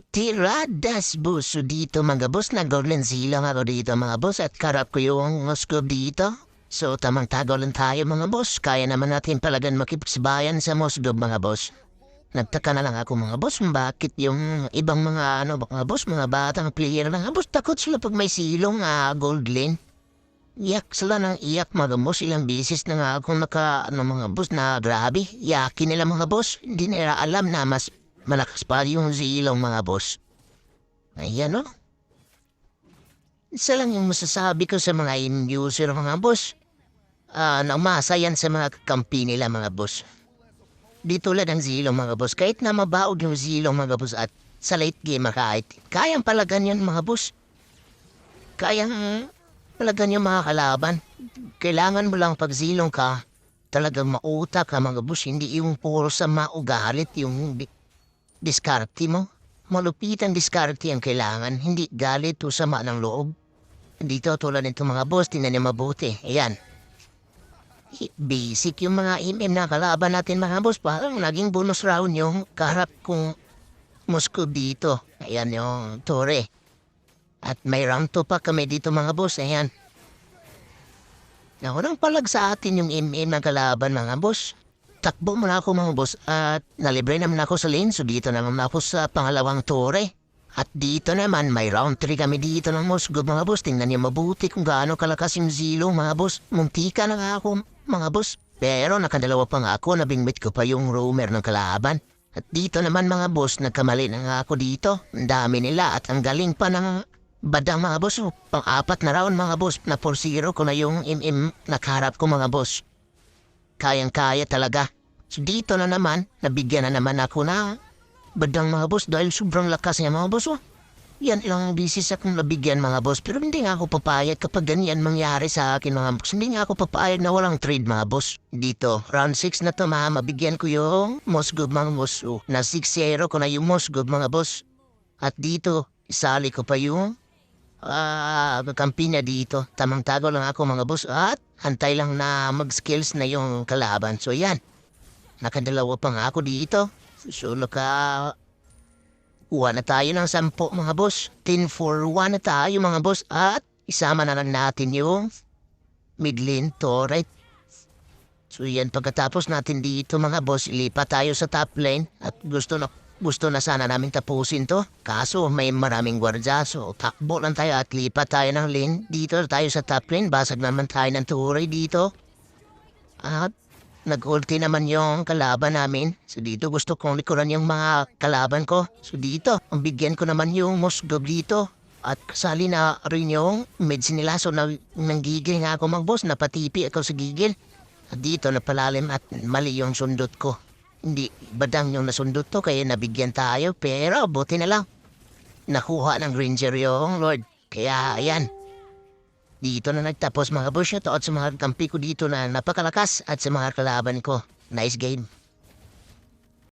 tiradas boss. So dito mga boss, nag-golden silang ako dito mga boss at karap ko yung scoop dito. So tamang tagolan tayo mga boss. Kaya naman natin palagan makipagsibayan sa Mosgob mga boss. Nagtaka na lang ako mga boss, bakit yung ibang mga ano mga boss, mga batang player na boss, takot sila pag may silong ah, gold lane. Iyak sila ng iyak mga boss, ilang bisis na nga ako naka ano mga boss na grabe. Iyakin nila mga boss, hindi nila alam na mas malakas pa yung silong mga boss. Ayan no. Isa lang yung masasabi ko sa mga in-user mga boss. Ah, namasa yan sa mga kampi nila mga boss. Di tulad ng zilong mga boss. Kahit na mabaog yung zilong mga boss at sa late game kahit. Kayang palagan yan mga boss. Kayang palagan yung mga kalaban. Kailangan mo lang pag zilong ka, talagang mautak ka mga boss. Hindi yung puro sa maugalit yung diskarte mo. Malupit ang diskarte ang kailangan. Hindi galit o sama ng loob. Dito tulad nito mga boss, tinan mabuti. Ayan. Basic yung mga MM na kalaban natin mga boss. Parang naging bonus round yung kaharap kong Moscow dito. Ayan yung Tore. At may round 2 pa kami dito mga boss. Ayan. Nakunang palag sa atin yung MM na kalaban mga boss. Takbo muna ako mga boss at nalibre naman ako sa lane. So dito naman ako sa pangalawang Tore. At dito naman, may round 3 kami dito ng Moscow mga boss. Tingnan niyo mabuti kung gaano kalakas yung zilo mga boss. Muntika na nga ako mga boss. Pero nakadalawa pa nga ako, nabingwit ko pa yung roamer ng kalaban. At dito naman mga boss, nagkamali na nga ako dito. Ang dami nila at ang galing pa ng badang mga boss. Oh, Pang-apat na round mga boss, na 4-0 ko na yung MM nakaharap ko mga boss. Kayang-kaya talaga. So dito na naman, nabigyan na naman ako na badang mga boss dahil sobrang lakas niya mga boss. Oh. Yan ilang bisis akong nabigyan mga boss pero hindi nga ako papayag kapag ganyan mangyari sa akin mga boss. Hindi nga ako papayag na walang trade mga boss. Dito, round 6 na to mga mabigyan ko yung Mosgob mga boss. Oh, na 6-0 ko na yung Mosgob mga boss. At dito, isali ko pa yung Ah, kampi niya dito. Tamang tago lang ako mga boss at hantay lang na mag-skills na yung kalaban. So yan, nakadalawa pa nga ako dito. So naka... Kuha na tayo ng sampo mga boss. 10 for 1 na tayo mga boss. At isama na lang natin yung mid lane to right. So yan pagkatapos natin dito mga boss, ilipat tayo sa top lane. At gusto na gusto na sana namin tapusin to. Kaso may maraming gwardya. So takbo lang tayo at lipat tayo ng lane. Dito tayo sa top lane. Basag naman tayo ng turay dito. At nag-ulti naman yung kalaban namin. So dito gusto kong likuran yung mga kalaban ko. So dito, ang bigyan ko naman yung Mosgob dito. At kasali na rin yung meds nila. So nang, nanggigil nga ako mag-boss. Napatipi ako sa gigil. At dito napalalim at mali yung sundot ko. Hindi badang yung nasundot to kaya nabigyan tayo. Pero buti na lang. Nakuha ng ranger yung Lord. Kaya ayan. Dito na nagtapos mga boss. At sa mga kampi ko dito na napakalakas at sa mga kalaban ko. Nice game.